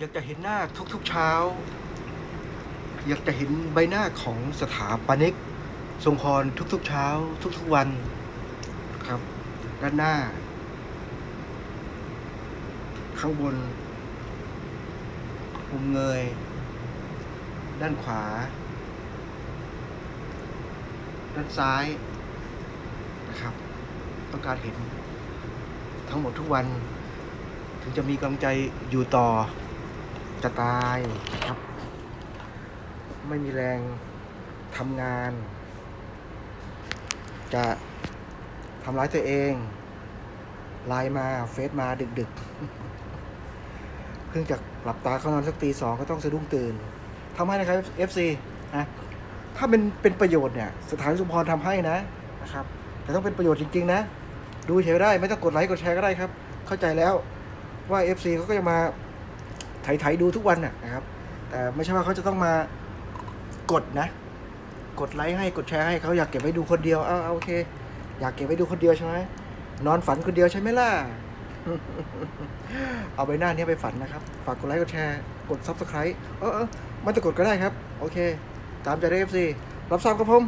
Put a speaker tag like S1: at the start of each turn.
S1: อยากจะเห็นหน้าทุกๆเช้า อยากจะเห็นใบหน้าของสถาปนิกทรงพรทุกๆเช้า ทุกๆวันครับ ด้านหน้า ข้างบนมุมเงย ด้านขวา ด้านซ้ายนะครับ ต้องการเห็นทั้งหมดทุกวัน ถึงจะมีกำลังใจอยู่ต่อ จะตายครับ ไม่มีแรงทำงาน จะทำร้ายตัวเองไลน์มาเฟซมาดึกๆเพิ่งจะหลับตาเข้านอนสักตีสองก็ต้องสะดุ้งตื่นทำให้นะครับ FC นะถ้าเป็นเป็นประโยชน์เนี่ย สถานสุพรทำให้นะนะครับ แต่ต้องเป็นประโยชน์จริง ๆ นะ ดูเฉยได้ ไม่ต้องกดไลค์กดแชร์ก็ได้ครับ เข้าใจแล้วว่า FC เขาก็จะมา ไถๆดูทุกวันนะครับ แต่ไม่ใช่ว่าเขาจะต้องมากดนะ กดไลค์ให้กดแชร์ให้เขาอยากเก็บไว้ดูคนเดียวเอาเอาโอเค อยากเก็บไว้ดูคนเดียวใช่ไหมนอนฝันคนเดียวใช่ไหมล่ะ เอาใบหน้านี้ไปฝันนะครับ ฝากกดไลค์กดแชร์กด subscribe เออเออไมันจะกดก็ได้ครับ โอเค ตามใจได้ FC รับทราบครับผม